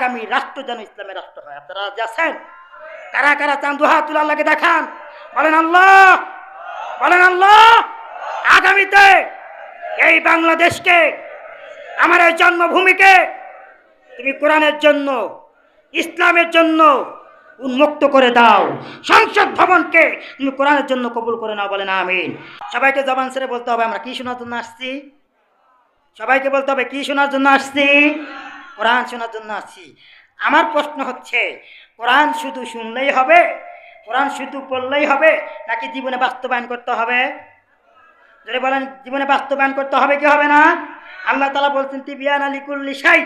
আগামী রাষ্ট্র যেন ইসলামের রাষ্ট্র হয়। আপনারা আছেন, কারা কারা চান দুহা তুলা আল্লাহকে দেখান। বলেন আল্লাহ বলেন আল্লাহ, আগামীতে এই বাংলাদেশকে, আমার এই জন্মভূমিকে তুমি কোরআনের জন্য, ইসলামের জন্য উন্মুক্ত করে দাও। সংসদ ভবনকে তুমি কোরআনের জন্য কবুল করে নাও, বলেন আমিন। সবাইকে জবান ছেড়ে বলতে হবে, আমরা কি শোনার জন্য আসছি? সবাইকে বলতে হবে, কি শোনার জন্য আসছি? কোরআন শোনার জন্য আসছি। আমার প্রশ্ন হচ্ছে, কোরআন শুধু শুনলেই হবে? কোরআন শুধু পড়লেই হবে? নাকি জীবনে বাস্তবায়ন করতে হবে? যদি বলেন, জীবনে বাস্তবায়ন করতে হবে কি হবে না? আল্লাহ তালা বলছেন, তিবিয়ান আলী কুল্লি সাই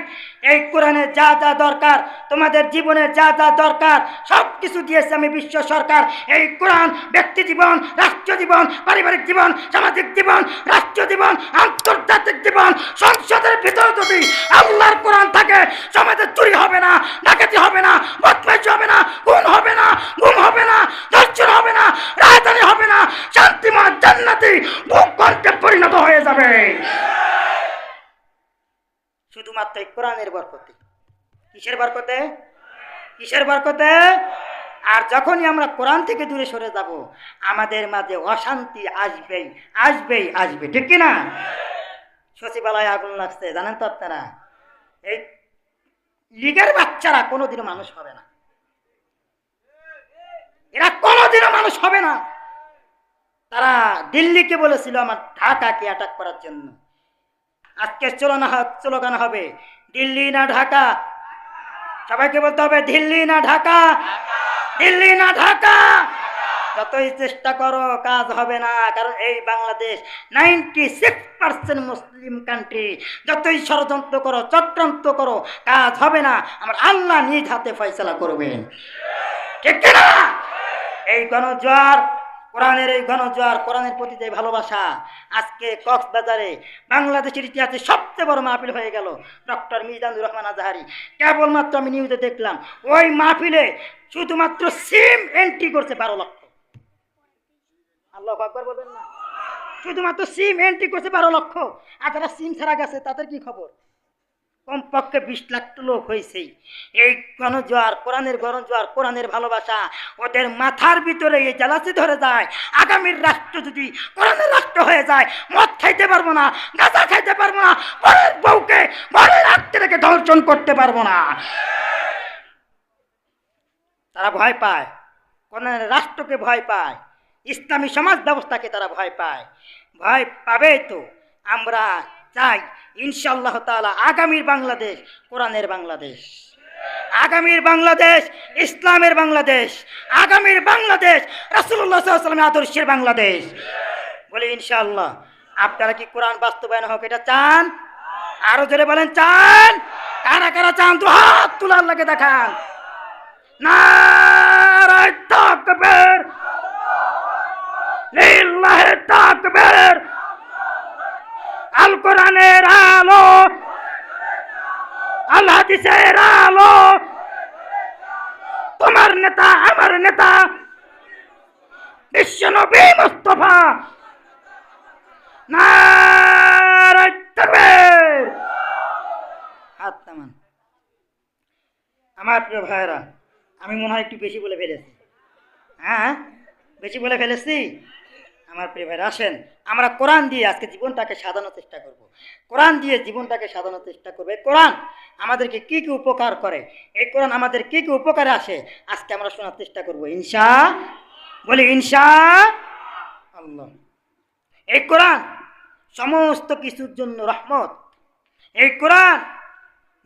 এই কোরআনে যা যা দরকার, তোমাদের জীবনে যা যা দরকার সব কিছু দিয়েছে আমি বিশ্ব সরকার। এই কোরআন, ব্যক্তি জীবন, রাষ্ট্র জীবন, পারিবারিক জীবন, সামাজিক জীবন, রাষ্ট্র জীবন, আন্তর্জাতিক জীবন, সংসদের ভিতরে যদি আল্লাহর কোরআন থাকে, সমাজে চুরি হবে না, ডাকাতি হবে না, বদমাইশি হবে না, খুন হবে না, গুম হবে না, ধর্ষণ হবে না, রাজধানী হবে না, শান্তিময় জান্নাতি ভূখণ্ডে পরিণত হয়ে যাবে। শুধুমাত্র কোরআনের বরকতে। কিসের বরকতে? কিসের বরকতে? আর যখনই আমরা কোরআন থেকে দূরে সরে যাব, আমাদের মাঝে অশান্তি আসবেই আসবেই, আসবে। ঠিক কি না সচিবালয়ে আগুন লাগছে, জানেন তো আপনারা? এই লীগের বাচ্চারা কোনোদিনও মানুষ হবে না। এরা কোনোদিনও মানুষ হবে না। তারা দিল্লিকে বলেছিল আমার ঢাকাকে অ্যাটাক করার জন্য। আজকে চলনা স্লোগান হবে? দিল্লি না ঢাকা? সবাইকে বলতে হবে, দিল্লি না ঢাকা? দিল্লি না ঢাকা? যতই চেষ্টা করো, কাজ হবে না। কারণ এই Bangladesh ninety six percent Muslim country যতই ষড়যন্ত্র করো, চক্রান্ত করো, কাজ হবে না। আমার আল্লাহ নিজ হাতে ফয়সলা করবেন। ঠিক না এই গণজোয়ার কোরআনের এই গণজোয়ার কোরআনের প্রতি যে ভালোবাসা, আজকে কক্সবাজারে বাংলাদেশের ইতিহাসে সবচেয়ে বড় মাহফিল হয়ে গেল ডক্টর মিজানুর রহমান আজাহারি। কেবলমাত্র আমি নিউজে দেখলাম, ওই মাহফিলে শুধুমাত্র সিম এন্ট্রি করছে বারো লক্ষ। আল্লাহ আকবর বলবেন না। শুধুমাত্র সিম এন্ট্রি করছে বারো লক্ষ। আর যারা সিম ছাড়া গেছে, তাদের কি খবর? কমপক্ষে বিশ লাখ লোক হয়েছেই। এই গণজোয়ার, কোরআনের গণজোয়ার, কোরআনের ভালোবাসা ওদের মাথার ভিতরে এই জ্বালাচি ধরে যায়। আগামীর রাষ্ট্র যদি কোরআনের রাষ্ট্র হয়ে যায়, মদ খাইতে পারব না, গাঁজা খাইতে পারব না পরের বউকে পরের আত্মীয়কে ধর্ষণ করতে পারব না। তারা ভয় পায়। কোরআনের রাষ্ট্রকে ভয় পায়। ইসলামী সমাজ ব্যবস্থাকে তারা ভয় পায়। ভয় পাবে তো। আমরা চাই। ইনশাল্লাহ তালা আগামীর বাংলাদেশ, কোরআনের বাংলাদেশ। আগামীর বাংলাদেশ, ইসলামের বাংলাদেশ। আগামীর বাংলাদেশ রাসুল্লাহ আদর্শের বাংলাদেশ। বলি ইনশাআল্লাহ, আপনারা কি কোরআন বাস্তবায়ন হোক এটা চান? আরও জোরে বলেন, চান। কারা কারা চান? তো হাত তুলার লাগে দেখান। নারায় আল কোরআনের আলো, আল হাদিসের আলো। তোমার নেতা, আমার নেতা মুস্তফা। তাকবীর। হাত নামান। আমার প্রিয় ভাইরা আমি মনে হয় একটু বেশি বলে ফেলেছি। হ্যাঁ বেশি বলে ফেলেছি? আমার প্রিয় ভাইরা, আসেন, আমরা কোরআন দিয়ে আজকে জীবনটাকে সাজানোর চেষ্টা করব। কোরআন দিয়ে জীবনটাকে সাজানোর চেষ্টা করব। এই কোরআন আমাদেরকে কি কি উপকার করে? এই কোরআন আমাদের কি কি উপকারে আসে? আজকে আমরা শোনার চেষ্টা করব। ইনশা, বলি ইনশা আল্লাহ। এই কোরআন সমস্ত কিছুর জন্য রহমত। এই কোরআন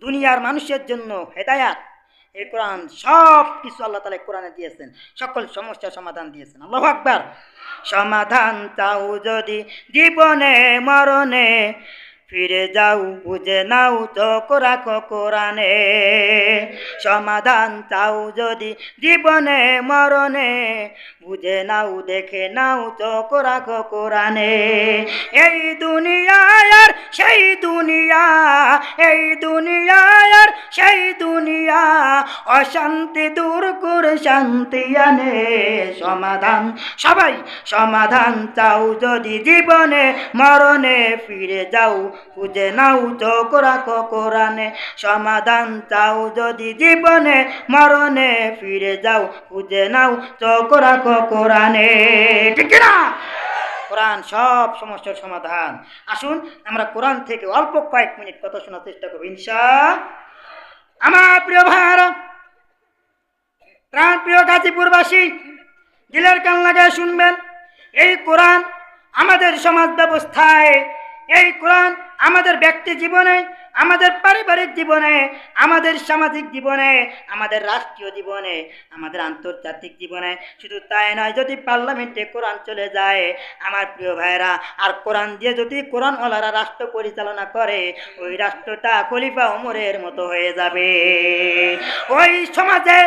দুনিয়ার মানুষের জন্য হেদায়াত। এই কোরআন সব কিছু আল্লাহ তালা কোরআনে দিয়েছেন। সকল সমস্যার সমাধান দিয়েছেন। আল্লাহ আকবার। সমাধান চাও যদি জীবনে, মরণে ফিরে যাও, বুঝে নাও চোখ রাখো কোরআনে। সমাধান চাও যদি জীবনে, মরণে। বুঝে নাও, দেখে নাও, চোখ রাখো কোরআনে। এই দুনিয়ায় আর সেই দুনিয়া, এই দুনিয়ায় আর সেই দুনিয়া। অশান্তি দূর করে, শান্তি আনে। সমাধান, সবাই সমাধান চাও যদি জীবনে, মরণে। ফিরে যাও খুঁজে নাও চোখ রাখো কোরআনে। সমাধান চাও যদি জীবনে, মরণে ফিরে যাও খুঁজে নাও চোখ রাখো কোরআনে। ঠিক না কোরআন সব সমস্যার সমাধান। আসুন, আমরা কোরআন থেকে অল্প কয়েক মিনিট কথা শোনার চেষ্টা করব ইনশা আমার প্রিয় ভাইয়ারা, প্রাণ প্রিয় গাজীপুরবাসী, দিলের কান লাগায় শুনবেন, এই কোরআন আমাদের সমাজ ব্যবস্থায়, এই কোরআন আমাদের ব্যক্তি জীবনে, আমাদের পারিবারিক জীবনে, আমাদের সামাজিক জীবনে, আমাদের রাষ্ট্রীয় জীবনে, আমাদের আন্তর্জাতিক জীবনে। শুধু তাই নয়, যদি পার্লামেন্টে কোরআন চলে যায়, আমার প্রিয় ভাইরা আর কোরআন দিয়ে যদি কোরআন ওলারা রাষ্ট্র পরিচালনা করে, ওই রাষ্ট্রটা খলিফা ওমরের মতো হয়ে যাবে। ওই সমাজে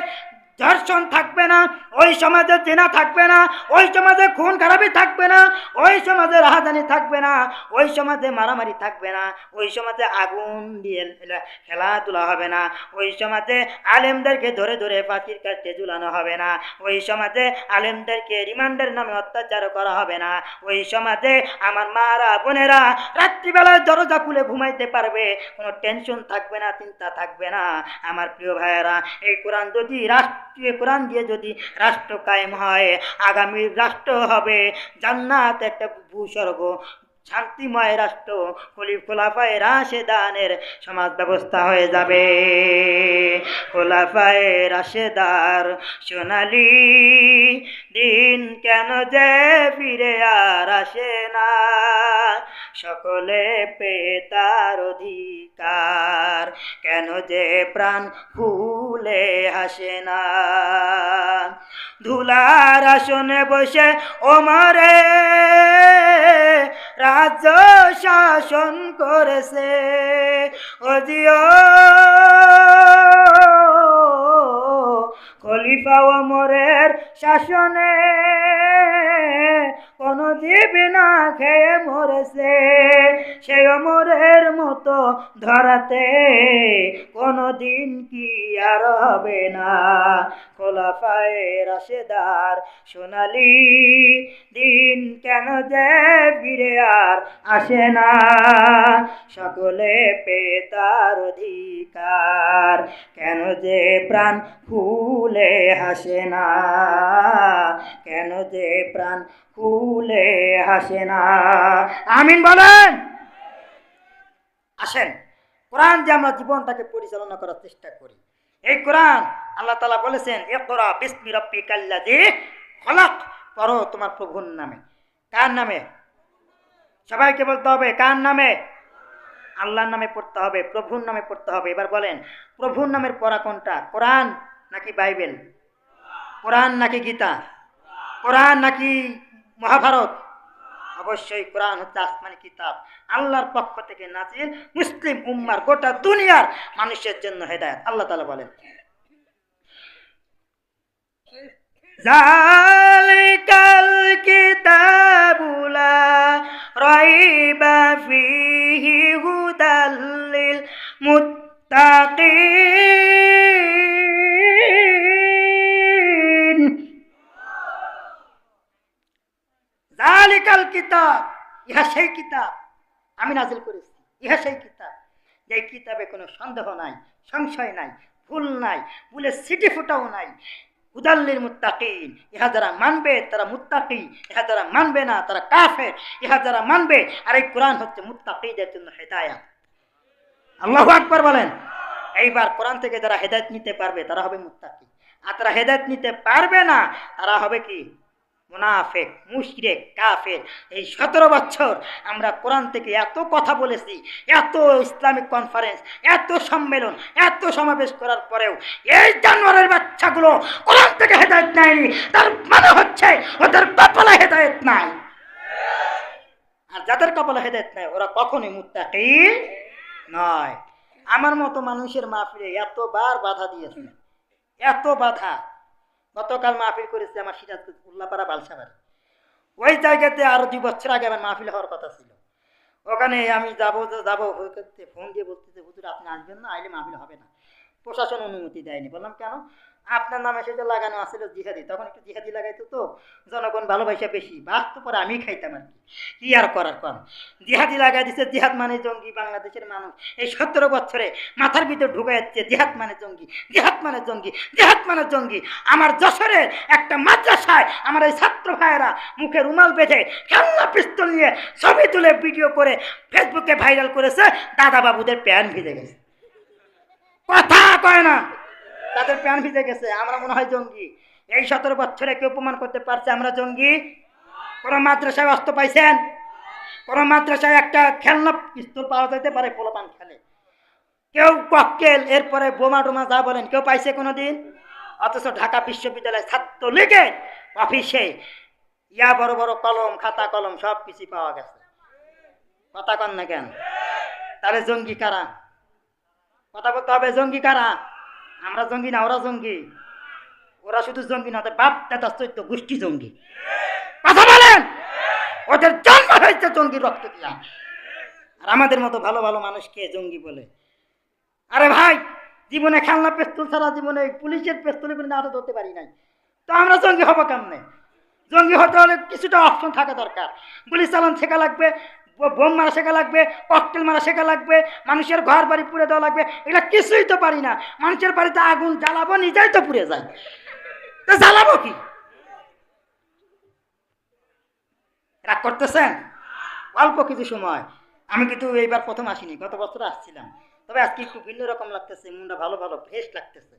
ধর্ষণ থাকবে না, ওই সমাজে চেনা থাকবে না, ওই সমাজে খুন খারাপি থাকবে না, ওই সমাজে রাহাজানি থাকবে না, ওই সমাজে মারামারি থাকবে না, ওই সমাজে আগুন দিয়ে খেলা- খেলাধুলা হবে না, ওই সমাজে আলেমদেরকে ধরে ধরে ফাঁসির কাছে ঝুলানো হবে না, ওই সমাজে আলেমদেরকে রিমান্ডের নামে অত্যাচার করা হবে না, ওই সমাজে আমার মারা, বোনেরা রাত্রিবেলায় দরজা খুলে ঘুমাইতে পারবে, কোনো টেনশন থাকবে না, চিন্তা থাকবে না, আমার প্রিয় ভাইয়েরা, এই কোরআন যদি রাষ্ট্রীয় কোরআন দিয়ে যদি রাষ্ট্র কায়েম হয় আগামী রাষ্ট্র হবে জান্নাত একটা ভূস্বর্গ। শান্তিময় রাষ্ট্র খলিফ খোলাফায় রাশেদানের সমাজ ব্যবস্থা হয়ে যাবে। খোলাফায় রাশেদার সোনালি, দিন কেন যে ফিরে আর আসে না। সকলে পেতার অধিকার, কেন যে প্রাণ ফুলে হাসে না। ধুলার আসনে বসে ওমরে রাজ্য শাসন করেছে। অজিও খলিফা ওমরের শাসনে কোনো জীব না খেয়ে মরেছে সেই অমরের মতো ধরাতে কোনো দিন কি আর হবে না। খোলাফায় রাশেদার সোনালি, দিন কেন যে ফিরে আর আসে না। সকলে পেতার অধিকার, কেন যে প্রাণ ফুলে হাসে না। কেন যে প্রাণ ফুলে হাসে না। আমিন বলেন। আসেন। কোরআন যে আমরা জীবনটাকে পরিচালনা করার চেষ্টা করি। এই কোরআন আল্লাহ তালা বলেছেন এ তোরা বিস্মি রব্বি কাল্লাদি খলাক। পড়ো তোমার প্রভুর নামে। কার নামে? সবাইকে বলতে হবে, কার নামে? আল্লাহর নামে পড়তে হবে, প্রভুর নামে পড়তে হবে। এবার বলেন, প্রভুর নামের পড়া কোনটা? কোরআন নাকি বাইবেল? কোরআন নাকি গীতা? কোরআন নাকি মহাভারত। অবশ্যই কোরআন হচ্ছে আসমানি কিতাব আল্লাহর পক্ষ থেকে নাজিল মুসলিম উম্মার গোটা দুনিয়ার মানুষের জন্য হেদায়ত। আল্লাহ তালা বলেন, জালিকাল কিতাবুলা রাইবা ফিহি হুদাল্লিল মুত্তাকিন। জালিকাল কিতাব, ইহা সেই কিতাব। আমি নাজিল করেছি, ইহা সেই কিতাব। যে কিতাবে কোনো সন্দেহ নাই, সংশয় নাই, ভুল নাই ভুলে সিটি ফুটাও নাই। উদাল্লির মুত্তাকিন, ইহা যারা মানবে তারা মুত্তাকি, ইহা যারা মানবে না তারা কাফের, ইহা যারা মানবে, আর এই কোরআন হচ্ছে মুত্তাকিদের জন্য হেদায়াত। আল্লাহু আকবার বলেন, এইবার কোরআন থেকে যারা হেদায়ত নিতে পারবে তারা হবে মুত্তাকি। আর তারা হেদায়ত নিতে পারবে না, তারা হবে কি? মুনাফেক, মুশরেক, কাফের। এই সতেরো বছর আমরা কোরআন থেকে এত কথা বলেছি, এত ইসলামিক কনফারেন্স এত সম্মেলন, এত সমাবেশ করার পরেও এই জানোয়ারের বাচ্চাগুলো কোরআন থেকে হেদায়ত নেয়নি। তার মানে হচ্ছে ওদের কপালে হেদায়ত নাই। আর যাদের কপালে হেদায়ত নাই, ওরা কখনোই মুত্তাকি নয়। আমার মতো মানুষের মাহফিলে এতবার বাধা দিয়েছে এত বাধা। গতকাল মাহফিল করেছে আমার সিরাজ উল্লাপাড়া বালসাবাড়ি ওই জায়গাতে আরও দুই বছর আগে আমার মাহফিল হওয়ার কথা ছিল। ওখানে আমি যাব যাব করতে ফোন দিয়ে বলতেছে, হুজুর, আপনি আসবেন না, আইলে মাহফিল হবে না। প্রশাসন অনুমতি দেয়নি। বললাম, কেন? আপনার নামে সেটা লাগানো আছিল জিহাদি, তখন একটু জিহাদি লাগাইতো তো, জনগণ ভালোবাসা বেশি। বাস্তব পরে আমি খাইতাম আর কি। আর করার কম? জিহাদি লাগাই দিচ্ছে জিহাদ মানে জঙ্গি, বাংলাদেশের মানুষ। এই সতেরো বছরে মাথার ভিতর ঢুকে যাচ্ছে জিহাদ মানে জঙ্গি, জিহাদ মানে জঙ্গি, জিহাদ মানে জঙ্গি। আমার যশোরের একটা মাদ্রাসায় আমার এই ছাত্র ভাইয়েরা মুখে রুমাল বেঁধে খেলনা পিস্তল নিয়ে ছবি তুলে ভিডিও করে ফেসবুকে ভাইরাল করেছে দাদা বাবুদের প্যান ভিজে গেছে। কথা কয় না। তাদের প্যান ভিজে গেছে। আমরা মনে হয় জঙ্গি। এই সতেরো বছরে কেউ প্রমাণ করতে পারছে আমরা জঙ্গি? কোন মাদ্রাসায় অস্ত্র পাইছেন? কোন মাদ্রাসায় একটা খেলনা পিস্তল পাওয়া যেতে পারে, পোলাপান খেলে। কেউ ককটেল এরপরে বোমা টোমা যা বলেন, কেউ পাইছে কোনো দিন অথচ ঢাকা বিশ্ববিদ্যালয় ছাত্র লীগের অফিসে ইয়া বড় বড় কলম, খাতা কলম সব কিছু পাওয়া গেছে। কথা কন না কেন? তাহলে জঙ্গি কারা? কথা বলতে হবে, জঙ্গি কারা? আমরা জঙ্গি না, ওরা জঙ্গি। ওরা শুধু জঙ্গি না বাপ, দাদা চৈত্য গোষ্ঠী জঙ্গি। কথা বলেন? ওদের জন্ম হয়েছে জঙ্গি রক্ত দিয়া। আর আমাদের মতো ভালো ভালো মানুষকে জঙ্গি বলে। আরে ভাই, জীবনে খেলনা পেস্তল ছাড়া জীবনে পুলিশের পেস্তলে কোনো আরও ধরতে পারি নাই। তো আমরা জঙ্গি হব কেমনে? জঙ্গি হতে হলে কিছুটা অপশন থাকা দরকার। পুলিশ চালান শেখা লাগবে বোম মারা শেখা লাগবে ককটেল মারা শেখা লাগবে, মানুষের ঘর বাড়ি পুড়ে দেওয়া লাগবে, এগুলো কিছুই তো পারি না। মানুষের বাড়িতে আগুন জ্বালাবো, নিজেই তো পুড়ে যায়। তো জ্বালাবো কি? রাগ করতেছেন? অল্প কিছু সময়। আমি কিন্তু এইবার প্রথম আসিনি, গত বছর আসছিলাম। তবে আজকে একটু ভিন্ন রকম লাগতেছে, মনটা ভালো ভালো ফ্রেশ লাগতেছে।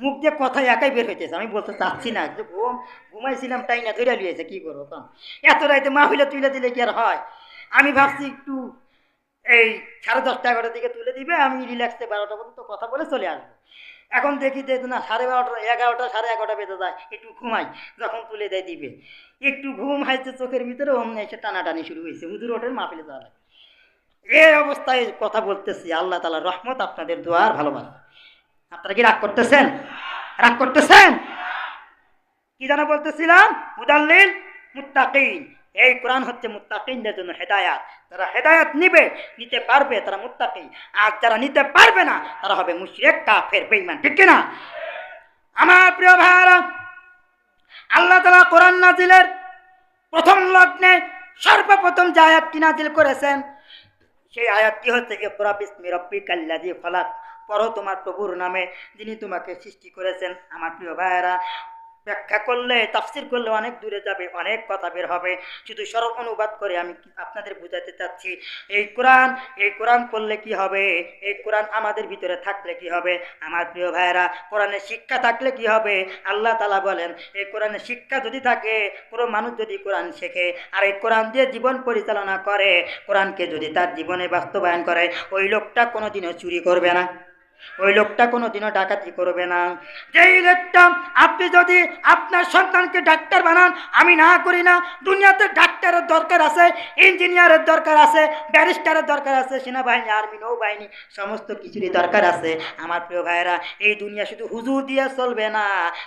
মুখ দিয়ে কথা একাই বের হইতেছে, আমি বলতে চাচ্ছি না, যে ঘুম, ঘুমাইছিলাম টাই না ধরে লিয়েছে কি করব এত রাইতে মা হইলে তুইলে দিলে কি আর হয়? আমি ভাবছি একটু এই সাড়ে দশটা এগারোটার দিকে তুলে দিবে, আমি রিল্যাক্সে বারোটা পর্যন্ত কথা বলে চলে আসব। এখন দেখি যে না, সাড়ে বারোটা, এগারোটা, সাড়ে এগারোটা বেজে যায়, একটু ঘুমাই, যখন তুলে দেয় দিবে। একটু ঘুম হাইছে চোখের ভিতরে, অমনি এসে টানাটানি শুরু হয়েছে, হুজুর ওঠেন মাহফিলে যাওয়া লাগে এই অবস্থায় কথা বলতেছি, আল্লাহ তালা রহমত, আপনাদের দোয়ার ভালোবাসা। আপনারা কি রাগ করতেছেন? রাগ করতেছেন? কি যেন বলতেছিলাম? মুদাল্লিল, মুত্তাকিন। এই কোরআন হচ্ছে মুত্তাকিনদের জন্য হেদায়াত। যারা হেদায়াত নিবে, নিতে পারবে তারা মুত্তাকি আর যারা নিতে পারবে না, তারা হবে মুশরিক, কাফের, বেঈমান, ঠিক কিনা? আমার প্রিয় ভাইরা আল্লাহ তালা কোরআন নাজিলের প্রথম লগ্নে সর্বপ্রথম যে আয়াতটি নাজিল করেছেন, সেই আয়াতটি হচ্ছে ইকরা বিসমি রব্বিকাল্লাযী ফালাক পড়ো তোমার প্রভুর নামে যিনি তোমাকে সৃষ্টি করেছেন। আমার প্রিয় ভাইয়েরা ব্যাখ্যা করলে, তাফসির করলে অনেক দূরে যাবে, অনেক কথা বের হবে। শুধু সরল অনুবাদ করে আমি আপনাদের বোঝাতে চাচ্ছি, এই কোরআন এই কোরআন পড়লে কি হবে? এই কোরআন আমাদের ভিতরে থাকলে কি হবে? আমার প্রিয় ভাইয়েরা, কোরআনের শিক্ষা থাকলে কি হবে? আল্লাহ তালা বলেন, এই কোরআনের শিক্ষা যদি থাকে, কোনো মানুষ যদি কোরআন শেখে আর এই কোরআন দিয়ে জীবন পরিচালনা করে, কোরআনকে যদি তার জীবনে বাস্তবায়ন করে, ওই লোকটা কোনোদিনও চুরি করবে না। ওই লোকটা কোনোদিনও ডাকাতি করবে না। যেই লোকটা, আপনি যদি আপনার সন্তানকে ডাক্তার বানান, আমি না করি না। দুনিয়াতে ডাক্তারের দরকার আছে, ইঞ্জিনিয়ারের দরকার আছে, ব্যারিস্টারের দরকার আছে, সেনাবাহিনী, আর্মি, নৌবাহিনী, সমস্ত কিছুরই দরকার আছে। আমার প্রিয় ভাইয়েরা, এই দুনিয়া শুধু হুজুর দিয়ে চলবে না,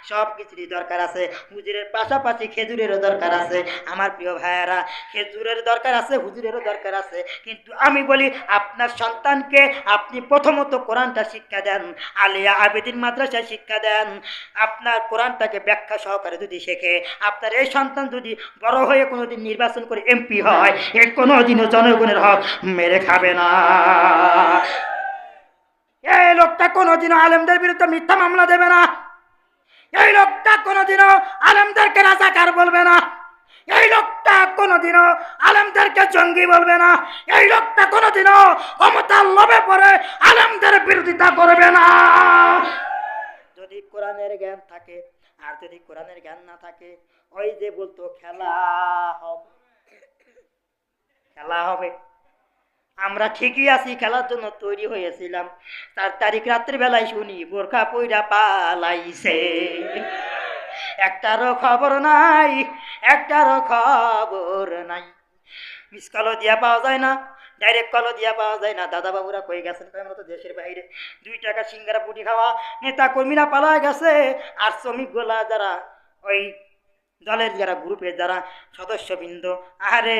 সব কিছুরই দরকার আছে। হুজুরের পাশাপাশি খেজুরেরও দরকার আছে। আমার প্রিয় ভাইয়েরা, খেজুরের দরকার আছে, হুজুরেরও দরকার আছে। কিন্তু আমি বলি, আপনার সন্তানকে আপনি প্রথমত কোরআনটা শিক্ষা দেন। আলিয়া আবেদিন মাদ্রাসায় শিক্ষা দেন। আপনার কোরআনটাকে ব্যাখ্যা সহকারে যদি শেখে, আপনার এই সন্তান যদি বড় হয়ে কোনোদিন নির্বাচন করে এমপি হয়, এ কোনোদিনও জনগণের হক মেরে খাবে না। এই লোকটা কোনোদিনও আলেমদের বিরুদ্ধে মিথ্যা মামলা দেবে না। এই লোকটা কোনোদিনও আলেমদেরকে রাজাকার বলবে না। এই লোকটা কোনোদিনও আলেমদেরকে জঙ্গি বলবে না। এই লোকটা কোনোদিনও ক্ষমতার লোভে পড়ে আলেমদের বিরোধিতা করবে না। যদি কোরআনের জ্ঞান থাকে, আর যদি কোরআনের জ্ঞান না থাকে, ওই যে বলতো, খেলা হবে। খেলা হবে। আমরা ঠিকই আছি, খেলার জন্য তৈরি হয়েছিলাম। তার তারিখ রাত্রি বেলায় শুনি, বোরখা পইরা পালাইছে। একটারও খবর নাই, একটারও খবর নাই। মিস কলও দিয়া পাওয়া যায় না ডাইরেক্ট কলও দিয়া পাওয়া যায় না। দাদা বাবুরা কয়ে গেছেন তো দেশের বাইরে। দুই টাকা সিঙ্গারা পুটি খাওয়া, নেতা কর্মীরা পালা গেছে, আর শ্রমিক গোলা যারা ওই দলের যারা গ্রুপের যারা সদস্যবৃন্দ আরে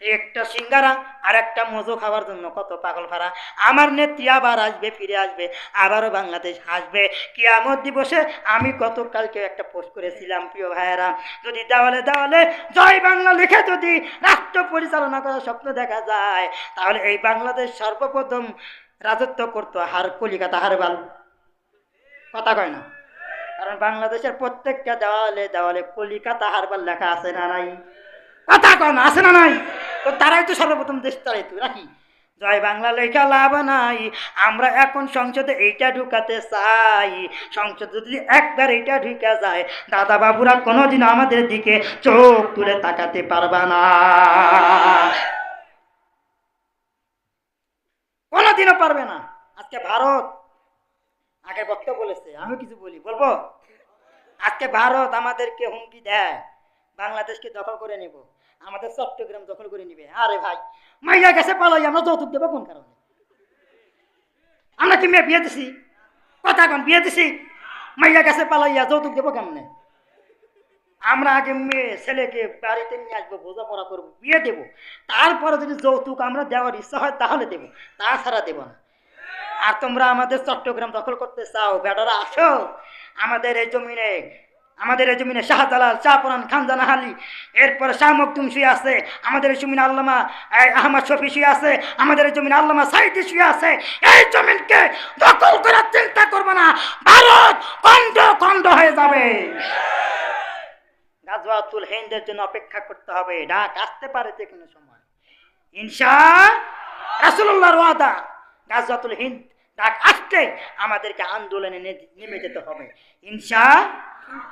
একটা সিঙ্গারা আর একটা মজো খাওয়ার জন্য কত পাগল ভাড়া। আমার নেত্রী আবার আসবে, ফিরে আসবে, আবারও বাংলাদেশ আসবে। কিয়ামত দিবসে আমি গতকালকে একটা পোস্ট করেছিলাম, প্রিয় ভাইয়েরা। যদি দেওয়ালে দেওয়ালে জয় বাংলা লিখে যদি রাষ্ট্র পরিচালনা করার স্বপ্ন দেখা যায়, তাহলে এই বাংলাদেশ সর্বপ্রথম রাজত্ব করতো হার কলিকাতা হারবাল। কথা কয় না। কারণ বাংলাদেশের প্রত্যেকটা দেওয়ালে দেওয়ালে কলিকাতা হারবার লেখা আছে না নাই? কথা কন আছে না নাই? তো তারাই তো সর্বপ্রথম দেশ চালাইত নাকি? জয় বাংলা লেখা লাভ নাই, আমরা এখন সংসদে এইটা ঢুকাতে চাই। সংসদে যদি একবার এইটা ঢুকা যায় দাদা বাবুরা কোনোদিন আমাদের দিকে চোখ তুলে তাকাতে পারবা না। কোনোদিনও পারবে না। আজকে ভারত আগে বক্তব্য বলেছে আমি কিছু বলি, বলব? আজকে ভারত আমাদেরকে হুমকি দেয়, বাংলাদেশকে দখল করে নেব। আমাদের চট্টগ্রাম দখল করে নিবে। আরে ভাই, মাইয়া গেছে পালাই আমরা যৌতুক দেবো কোন কারণে? আমরা কি মেয়ে বিয়ে দিছি? কথা কোন, বিয়ে দিছি? মাইয়া গেছে পালাইয়া, যৌতুক দেবো কেমনে? আমরা আগে মেয়ে, ছেলেকে বাড়িতে নিয়ে আসব, বোঝাপড়া করব, বিয়ে দেবো। তারপরে যদি যৌতুক আমরা দেওয়ার ইচ্ছা হয়, তাহলে দেবো, তাছাড়া দেবো না। আর তোমরা আমাদের চট্টগ্রাম দখল করতে চাও বেটারা আসো। আমাদের এই জমিনে, আমাদের এই জমিনে শাহজালাল, শাহপুরান খানজানাহালি এরপরে শাহ মকদুম শুয়ে আছে, আমাদের এই জমিনে আল্লামা আহমদ শফি শুয়ে আছে, আমাদের এই জমিনে আল্লামা সাইদি শুয়ে আছে। এই জমিনকে দখল করার চিন্তা করবে না, ভারত খণ্ড খণ্ড হয়ে যাবে। গাজওয়াতুল হিন্দের জন্য অপেক্ষা করতে হবে, ডাক আসতে পারে যে কোনো সময়। ইনশা রাসুল্লাহর ওয়াদা, গাজওয়াতুল হিন্দ ডাক আসতে আমাদেরকে আন্দোলনে নেমে যেতে হবে। ইনশা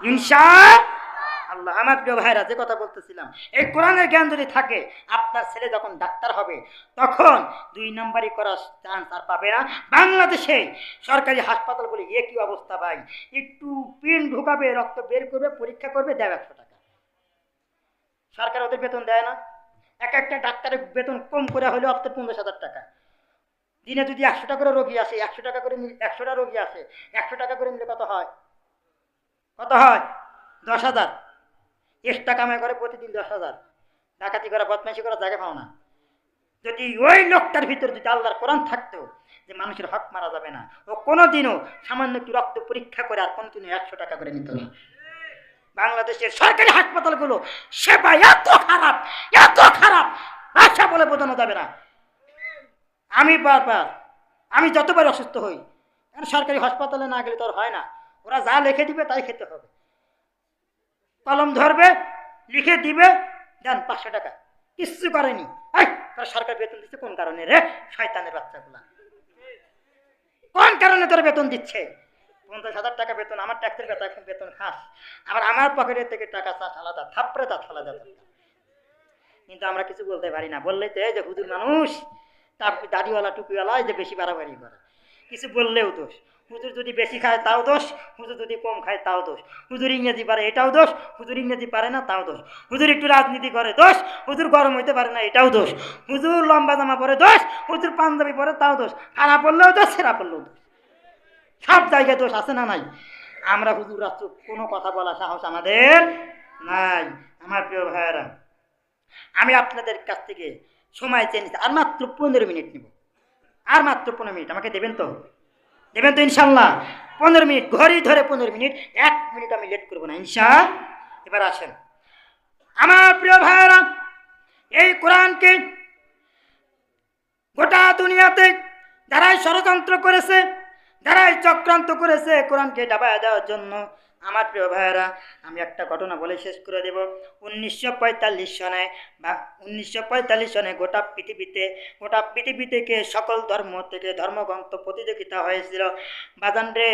ইনশা, আল্লাহ আমার প্রিয় ভাইরা যে কথা বলতেছিলাম, এই কোরআনের জ্ঞান যদি থাকে, আপনার ছেলে যখন ডাক্তার হবে, তখন দুই নম্বরই করার চান্স আর পাবে না। বাংলাদেশে সরকারি হাসপাতালগুলি এ কি অবস্থা ভাই? একটু পিন ঢুকাবে, রক্ত বের করবে, পরীক্ষা করবে, দেয় একশো টাকা। সরকার ওদের বেতন দেয় না। এক একটা ডাক্তারের বেতন কম করে হলে অর্থ পঞ্চাশ হাজার টাকা। দিনে যদি একশো টাকা করে রোগী আসে, একশো টাকা করে একশোটা রোগী আসে, একশো টাকা করে নিলে কত হয়? কত হয়? দশ হাজার। এক্সট্রা কামাই করে প্রতিদিন দশ হাজার। ডাকাতি করা, বদমাইশি করা জায়গা পাও না। যদি ওই লোকটার ভিতর যদি আল্লাহর কোরআন থাকতো যে মানুষের হক মারা যাবে না, ও কোনোদিনও সামান্য একটু রক্ত পরীক্ষা করে আর কোনোদিনও একশো টাকা করে নিত না। বাংলাদেশের সরকারি হাসপাতালগুলো সেবা এত খারাপ এত খারাপ। ভাষা বলে বোঝানো যাবে না। আমি বারবার, আমি যতবার অসুস্থ হই কারণ সরকারি হাসপাতালে না গেলে তো আর হয় না? ওরা যা লিখে দিবে তাই খেতে হবে। কলম ধরবে, লিখে দিবে, দেন পাঁচশো টাকা। কিচ্ছু করেনি। এই, তোর সরকার বেতন দিচ্ছে কোন কারণে রে? শয়তানের বাচ্চাগুলা। কোন কারণে তোর বেতন দিচ্ছে? পঞ্চাশ হাজার টাকা বেতন, আমার ট্যাক্সের বেতন বেতন খাস। আবার আমার পকেটের থেকে টাকা চাষ আলাদা, থাপড়ে তা আলাদা কিন্তু আমরা কিছু বলতে পারি না। বললেই তো যে হুজুর মানুষ তাপ দাড়িওয়ালা টুপিওয়ালা যে বেশি বাড়াবাড়ি করে। কিছু বললেও দোষ। হুজুর যদি বেশি খায় তাও দোষ, হুজুর যদি কম খায় তাও দোষ। হুজুর ইংরেজি পারে এটাও দোষ, হুজুর ইংরেজি পারে না তাও দোষ। হুজুর একটু রাজনীতি করে দোষ, হুজুর গরম হইতে পারে না এটাও দোষ। হুজুর লম্বা জামা পরে দোষ, হুজুর পাঞ্জাবি পরে তাও দোষ। খারাপ পড়লেও দোষ, সেরা পড়লেও দোষ। সব জায়গায় দোষ আছে না নাই? আমরা হুজুর রাষ্ট্র কোনো কথা বলা সাহস আমাদের নাই। আমার প্রিয় ভাইয়েরা, আমি আপনাদের কাছ থেকে সময় চেয়ে নিচ্ছি আর মাত্র পনেরো মিনিট নেব। আর মাত্র পনেরো মিনিট, আমাকে দেবেন তো? দেবেন তো ইনশাল্লাহ। পনেরো মিনিট, ঘড়ি ধরে পনেরো মিনিট, এক মিনিট আমি লেট করব না, ইনশা। এবার আসেন। আমার প্রিয় ভাইয়েরা, এই কোরআনকে গোটা দুনিয়াতে যারাই ষড়যন্ত্র করেছে, যারাই চক্রান্ত করেছে, কোরআনকে ডাবায় দেওয়ার জন্য আমার প্রিয় ভাইয়েরা, আমি একটা ঘটনা বলে শেষ করে দেব। উনিশশো পঁয়তাল্লিশ সনে বা উনিশশো পঁয়তাল্লিশ সনে গোটা পৃথিবীতে, গোটা পৃথিবী থেকে সকল ধর্ম থেকে ধর্মগ্রন্থ প্রতিযোগিতা হয়েছিল। বাজান রে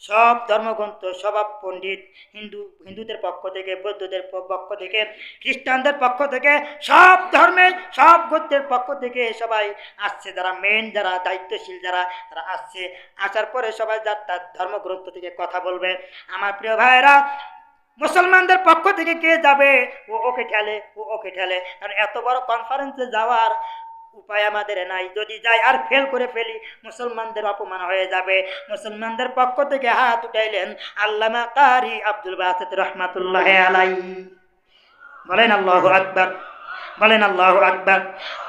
সব ধর্মগ্রন্থ স্বভাব পণ্ডিত, হিন্দু, হিন্দুদের পক্ষ থেকে, বৌদ্ধদের পক্ষ থেকে, খ্রিস্টানদের পক্ষ থেকে, সব ধর্মের, সব গোত্রের পক্ষ থেকে সবাই আসছে। যারা মেন যারা দায়িত্বশীল, যারা, তারা আসছে। আসার পরে সবাই যার, তার ধর্মগ্রন্থ থেকে কথা বলবে। আমার প্রিয় ভাইয়েরা, মুসলমানদের পক্ষ থেকে কে যাবে? ও ওকে ঠেলে, ও ওকে ঠেলে। কারণ এত বড় কনফারেন্সে যাওয়ার উপায় আমাদের নাই। যদি যাই আর ফেল করে ফেলি, মুসলমানদের অপমান হয়ে যাবে। মুসলমানদের পক্ষ থেকে হাত উঠাইলেন আল্লামা কারি আব্দুল বাসেদ রহমাতুল্লাহ আলাই। বলেন আল্লাহ আকবর, বলেন আল্লাহ আকবর।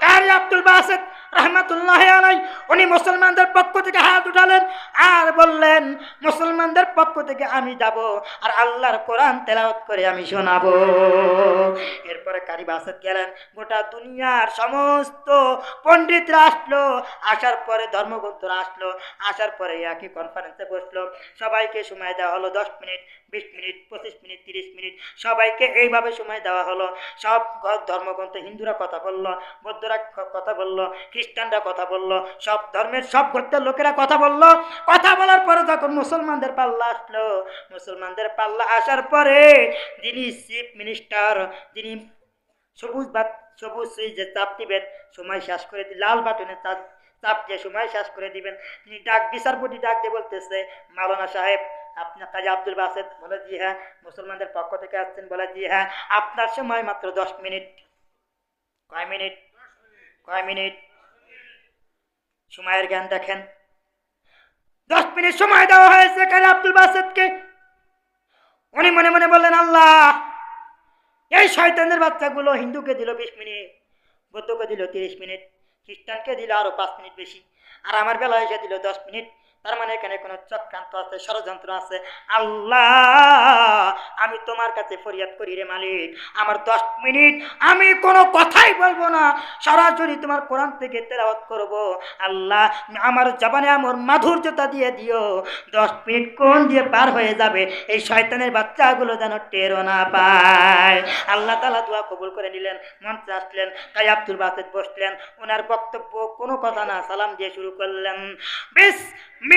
কারি আব্দুল বাসিত রহমাতুল্লাহ আলাই উনি মুসলমানদের পক্ষ থেকে হাত উঠালেন আর বললেন, মুসলমানদের পক্ষ থেকে আমি যাব আর আল্লাহর কোরআন তেলাওয়াত করে আমি শোনাবো। এরপরে কারি গেলেন, গোটা দুনিয়ার সমস্ত পণ্ডিতরা আসলো, আসার পরে ধর্মগ্রন্থরা আসলো, আসার পরে একই কনফারেন্সে বসল। সবাইকে সময় দেওয়া হলো দশ মিনিট, বিশ মিনিট, পঁচিশ মিনিট, তিরিশ মিনিট, সবাইকে এইভাবে সময় দেওয়া হলো। সব ধর্মগ্রন্থ হিন্দুরা কথা বলল, বৌদ্ধরা কথা বলল খ্রিস্টানরা কথা বলল, সব ধর্মের সব গোত্রের লোকেরা কথা বলল। কথা বলার পরে যখন মুসলমানদের পাল্লা আসলো, মুসলমানদের পাল্লা আসার পরে যিনি চিফ মিনিস্টার যিনি সবুজ বাত সবুজ যে চাপ দিবেন, সময় শেষ করে লাল বাটনে চাপ চাপ দিয়ে সময় শেষ করে দিবেন। তিনি ডাক বিচারপতি ডাক দিয়ে বলতেছে, মাওলানা সাহেব আপনার কাজী আব্দুল বাসেদ, বলে জি হ্যাঁ মুসলমানদের পক্ষ থেকে আসছেন, বলে জি হ্যাঁ আপনার সময় মাত্র দশ মিনিট। কয় মিনিট? কয় মিনিট? সময়ের জ্ঞান দেখেন। দশ মিনিট সময় দেওয়া হয়েছে কালে আব্দুল বাসেদকে। উনি মনে মনে বললেন, আল্লাহ, এই শয়তানের বাচ্চাগুলো হিন্দুকে দিল বিশ মিনিট, বৌদ্ধকে দিল তিরিশ মিনিট, খ্রিস্টানকে দিল আরও পাঁচ মিনিট বেশি, আর আমার বেলা এসে দিল দশ মিনিট। তার মানে এখানে কোনো চক্রান্ত আছে, ষড়যন্ত্র আছে। আল্লাহ, আমি তোমার কাছে ফরিয়াদ করি রে মালিক। আমার দশ মিনিট, আমি কোনো কথাই বলব না। সরাসরি তোমার কোরআন থেকে তেলাওয়াত করব। আল্লাহ, আমার জবানে আমার মাধুর্যতা দিয়ে দিও। দশ মিনিট কোন দিয়ে পার হয়ে যাবে? এই শয়তানের বাচ্চাগুলো যেন টেরো না পায়। আল্লাহ তালা দোয়া কবুল করে নিলেন মঞ্চে আসলেন, তাই আব্দুল বাসেদ বসলেন। ওনার বক্তব্য কোনো কথা না, সালাম দিয়ে শুরু করলেন। বিসমিল্লাহির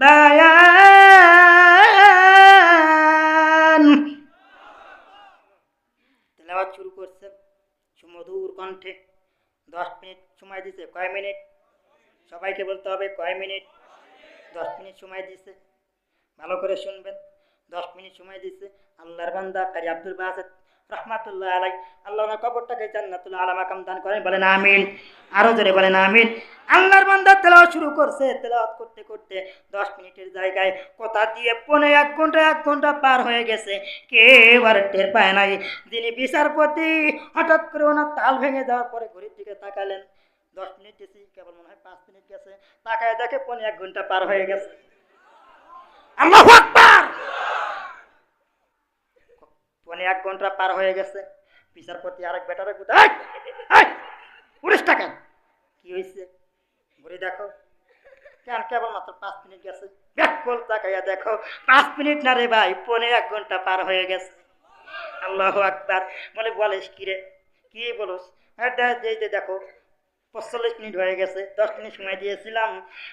বায়ান। তেলাওয়াত শুরু করছে সুমধুর কণ্ঠে। দশ মিনিট সময় দিছে, কয় মিনিট? সবাইকে বলতে হবে কয় মিনিট? দশ মিনিট সময় দিছে। ভালো করে শুনবেন। দশ মিনিট সময় দিছে। আল্লাহর বান্দা কারি আব্দুল বাহাদ রহমাতুল্লাহ আলাই আল্লাহ ওনার কবরটাকে জান্নাতুল আলামা কাম দান করেন, বলেন আমিন। আরও জোরে বলেন আমিন। আল্লাহর বান্দা তেলাওয়াত শুরু করছে, তেলাওয়াত করতে করতে দশ মিনিটের জায়গায় কথা দিয়ে পনে এক ঘণ্টা এক ঘণ্টা পার হয়ে গেছে। কে এবার টের পায় নাই। যিনি বিচারপতি, হঠাৎ করে ওনার তাল ভেঙে যাওয়ার পরে ঘড়ির দিকে তাকালেন। দশ মিনিট গেছি, কেবল মনে হয় পাঁচ মিনিট গেছে। তাকায় দেখে পনে এক ঘণ্টা পার হয়ে গেছে। আল্লাহু আকবার! পনে এক ঘণ্টা পার হয়ে গেছে। বিচারপতি আরেক বেটারে কোথায় পুলিশ টাকা কি হয়েছে ঘুরে দেখো, কেন কেবল মাত্র পাঁচ মিনিট গেছে? ব্যাকল তাকাইয়া দেখো, পাঁচ মিনিট না রে ভাই, পনে এক ঘণ্টা পার হয়ে গেছে। আল্লাহ আকবার। বলে, বলিস কি রে? কি বলস? হ্যাঁ দেখো পঁচল্লিশ মিনিট হয়ে গেছে দশ মিনিট সময় দিয়েছিলাম।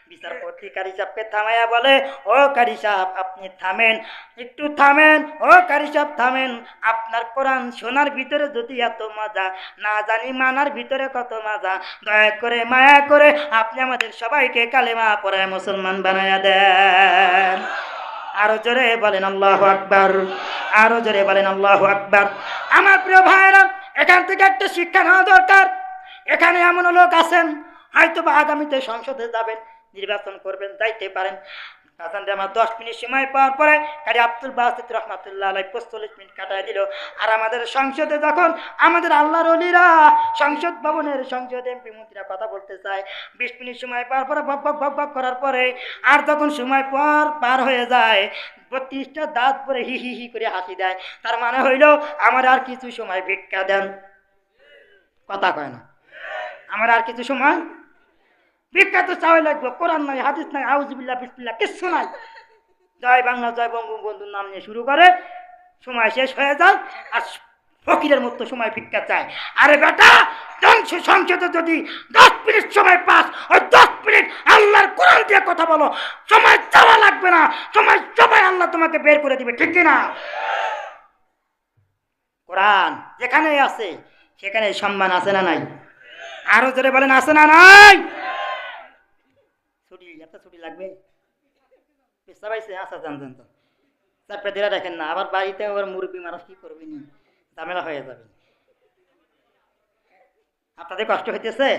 বিচারপতি কারি সাহেবকে থামাইয়া বলে, ও কারি সাহেব আপনি থামেন, একটু থামেন, ও কারি সাহেব থামেন। আপনার কোরআন শোনার ভিতরে যদি এত মজা, না জানি মানার ভিতরে কত মজা। দয়া করে, মায়া করে আপনি আমাদের সবাইকে কালেমা পরে মুসলমান বানায়া দেন। আরও জোরে বলেন, আল্লাহ আকবার। আরও জোরে বলেন, আল্লাহ আকবার। আমার প্রিয় ভাইরা এখান থেকে একটা শিক্ষা নেওয়া দরকার। এখানে এমন লোক আছেন হয়তো বা আগামীতে সংসদে যাবেন, নির্বাচন করবেন, যাইতে পারেন। তাছাড়া আমার দশ মিনিট সময় পাওয়ার পরে কারি আব্দুল বাসিদ রহমাতুল্লাহ আলাই পঁচল্লিশ মিনিট কাটায় দিল। আর আমাদের সংসদে যখন আমাদের আল্লাহর অলিরা সংসদ ভবনের সংসদ এমপি মন্ত্রীরা কথা বলতে চায়, বিশ মিনিট সময় পাওয়ার পরে ভক ভক ভক ভক করার পরে আর তখন সময় পর পার হয়ে যায়, বত্রিশটা দাঁত পরে হি হি হি করে হাসি দেয়। তার মানে হইল, আমার আর কিছু সময় ভিক্ষা দেন। কথা কয় না। আমার আর কিছু সময়? ভিক্ষা তো চাওয়াই লাগবে, কোরআন নাই, হাদিস নাই আউজবিল্লা বিসমিল্লা কিচ্ছু নাই। জয় বাংলা, জয় বঙ্গবন্ধুর নাম নিয়ে শুরু করে, সময় শেষ হয়ে যায় আর ফকিরের মতো সময় ভিক্ষা চায় আরে বেটা, ধ্বংস সংসদে যদি দশ মিনিট সময় পাস, ওই দশ মিনিট আল্লাহর কোরআন দিয়ে কথা বলো। সময় চাওয়া লাগবে না, সময় সবাই আল্লাহ তোমাকে বের করে দিবে, ঠিক না কোরআন যেখানে আছে সেখানে সম্মান আছে না নাই? আরও জোরে বলেন, আছে না নাই? ছুটি এত ছুটি লাগবে। পেশা আচ্ছা জান জান চাপে ধরে রাখেন না, আবার বাড়িতে আবার মুরব্বী মানুষ কি করবেন ঝামেলা হয়ে যাবে। আপনাদের কষ্ট হইতেছে?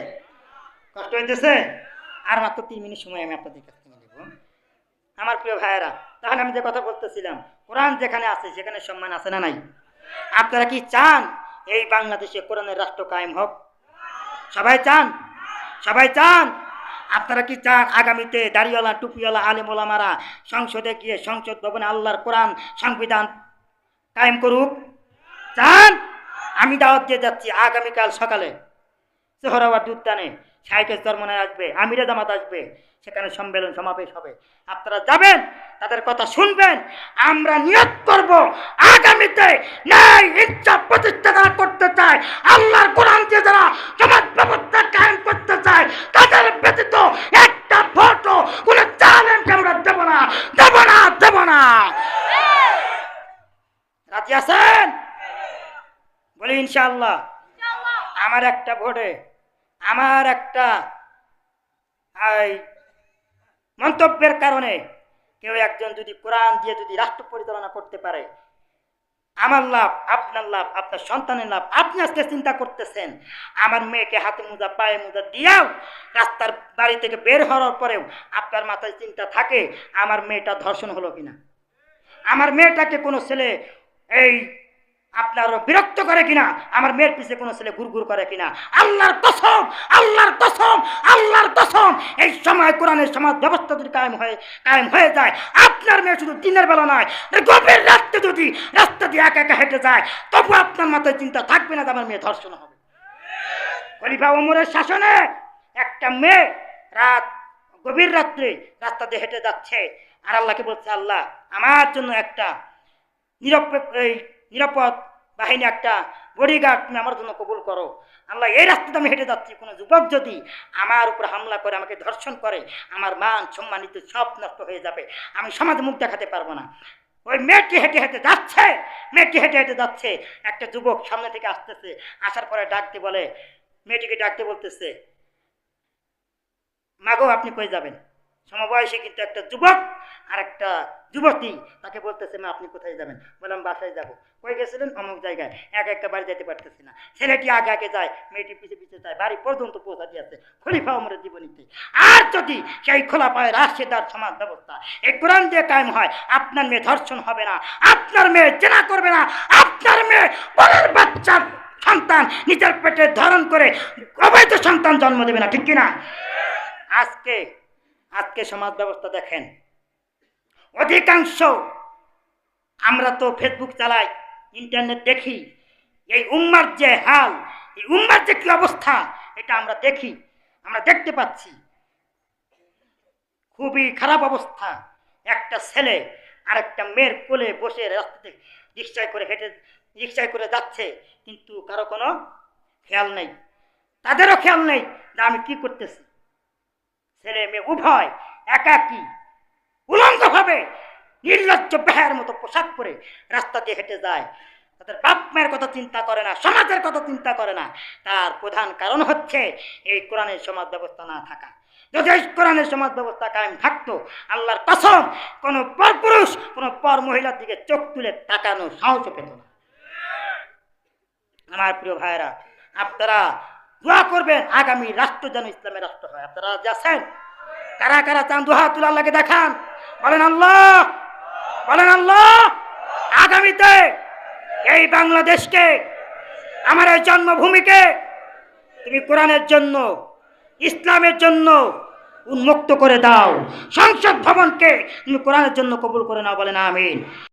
কষ্ট হইতেছে? আর মাত্র তিন মিনিট সময় আমি আপনাদের কাছ থেকে আমার প্রিয় ভাইয়েরা, তাহলে আমি যে কথা বলতেছিলাম, কোরআন যেখানে আছে, সেখানে সম্মান আছে না নাই? আপনারা কি চান এই বাংলাদেশে কোরআনের রাষ্ট্র কায়েম হোক? সবাই চান? সবাই চান? আপনারা কি চান? আগামীতে দাড়িওয়ালা, টুপিওয়ালা আলেমোলামারা সংসদে গিয়ে সংসদ ভবনে আল্লাহর কোরআন সংবিধান কায়েম করুক? চান? আমি দাওয়াত দিয়ে যাচ্ছি আগামীকাল সকালে। সোহরাবাদ উদ্যানে শাইকের চরমনায় আসবে আমিরে জামাত আসবে সেখানে সম্মেলন সমাবেশ হবে। আপনারা যাবেন তাদের কথা শুনবেন আমরা নিয়োগ করব। আগামীতে ন্যায় ইচ্ছা প্রতিষ্ঠা যারা করতে চায় আল্লাহর কোরআন দিয়ে যারা সমাজ ব্যবস্থা কায়েম করতে চায় তাদের ব্যতীত একটা ফটো কোন চ্যালেঞ্জ আমরা দেব না দেব না দেব না। রাজি আছেন? বলি ইনশাআল্লাহ। আমার একটা ভোটে আমার একটা মন্তব্যের কারণে কেউ একজন যদি কোরআন দিয়ে যদি রাষ্ট্র পরিচালনা করতে পারে, আমার লাভ, আপনার লাভ, আপনার সন্তানের লাভ, আপনি আজকে চিন্তা করতেছেন, আমার মেয়েকে হাতে মোজা, পায়ে মোজা দিয়াও রাস্তার বাড়ি থেকে বের হওয়ার পরেও আপনার মাথায় চিন্তা থাকে, আমার মেয়েটা ধর্ষণ হলো কিনা? আমার মেয়েটাকে কোনো ছেলে এই আপনার বিরক্ত করে কিনা? আমার মেয়ের পিছে কোনো ছেলে ঘুরঘুর করে কিনা? আল্লাহর কসম আল্লাহর কসম আল্লাহর কসম। এই সময় কোরআনের সমাজ ব্যবস্থা যদি কায়েম হয়ে কায়েম হয়ে যায়, আপনার মেয়ে শুধু দিনের বেলা নয়, গভীর রাত্রে যদি রাস্তা দিয়ে একা একা হেঁটে যায়, তবু আপনার মাথায় চিন্তা থাকবে না যে আমার মেয়ে ধর্ষণ হবে। খলিফা ওমরের শাসনে একটা মেয়ে রাত, গভীর রাত্রে রাস্তা দিয়ে হেঁটে যাচ্ছে। আর আল্লাহকে বলছে, আল্লাহ, আমার জন্য একটা নিরপেক্ষ নিরাপদ বাহিনী একটা বডিগার্ড তুমি আমার জন্য কবুল করো। আল্লাহ, এই রাস্তাতে আমি হেঁটে যাচ্ছি। কোনো যুবক যদি আমার উপর হামলা করে, আমাকে ধর্ষণ করে, আমার মান সম্মানিত সব নষ্ট হয়ে যাবে। আমি সমাজে মুখ দেখাতে পারব না। ওই মেয়েটি হেঁটে হেঁটে যাচ্ছে, মেয়েটি হেঁটে হেঁটে যাচ্ছে। একটা যুবক সামনে থেকে আসতেছে, আসার পরে ডাকতে বলে, মেয়েটিকে ডাকতে বলতেছে, মাগো, আপনি কই যাবেন? সমবয়সী কিন্তু একটা যুবক আর একটা যুবতী। তাকে বলতেছে, মা, আপনি কোথায় যাবেন? বললাম, বাসায় যাব। কই গেছিলেন? অমুক জায়গায়। এক একটা বাড়ি যেতে পারতেছি না। ছেলেটি আগে আগে যায়, মেয়েটি পিছে পিছে যায়, বাড়ি পর্যন্ত পৌঁছা দিয়েছে, খলিফা উমরের জীবনীতে। আর যদি সেই খোলা পায় তার সমাজ ব্যবস্থা এই কোরআন দিয়ে কায়েম হয়, আপনার মেয়ে ধর্ষণ হবে না, আপনার মেয়ে জেনা করবে না, আপনার মেয়ে পরের বাচ্চার সন্তান নিজের পেটে ধারণ করে অবৈধ সন্তান জন্ম দেবে না, ঠিক কিনা? আজকে আজকে সমাজ ব্যবস্থা দেখেন। অধিকাংশ আমরা তো ফেসবুক চালাই ইন্টারনেট দেখি, এই উম্মার যে হাল, এই উম্মার যে কি অবস্থা, এটা আমরা দেখি, আমরা দেখতে পাচ্ছি। খুবই খারাপ অবস্থা। একটা ছেলে আর একটা মেয়ের কোলে বসে রাস্তাতে রিক্সায় করে হেঁটে, রিক্সায় করে যাচ্ছে, কিন্তু কারও কোনো খেয়াল নেই। তাদেরও খেয়াল নেই যে আমি কি করতেছি। ছেলে মেয়ে উভয় একাকি উলঙ্গভাবে নির্লজ্জ বেহার মতো পোশাক পরে রাস্তা দিয়ে হেঁটে যায়। তাদের বাপ মায়ের কথা চিন্তা করে না, সমাজের কথা চিন্তা করে না। তার প্রধান কারণ হচ্ছে এই কোরআনের সমাজ ব্যবস্থা না থাকা। যদি এই কোরআনের সমাজ ব্যবস্থা কায়েম থাকতো, আল্লাহর কসম, কোনো পর পুরুষ কোনো পর মহিলার দিকে চোখ তুলে তাকানো সাহস পেত না। আমার প্রিয় ভাইয়েরা, আপনারা দোয়া করবেন, আগামী রাষ্ট্র যেন ইসলামের রাষ্ট্র হয়। আপনারা যাচ্ছেন কারা কারা চান দোহা তুলে আল্লাহকে দেখান। বলেন আল্লাহ বলেন আল্লাহ, আগামীতে এই বাংলাদেশকে, আমার এই জন্মভূমিকে তুমি কোরআনের জন্য, ইসলামের জন্য উন্মুক্ত করে দাও। সংসদ ভবনকে তুমি কোরআনের জন্য কবুল করে নাও, বলেন আমিন।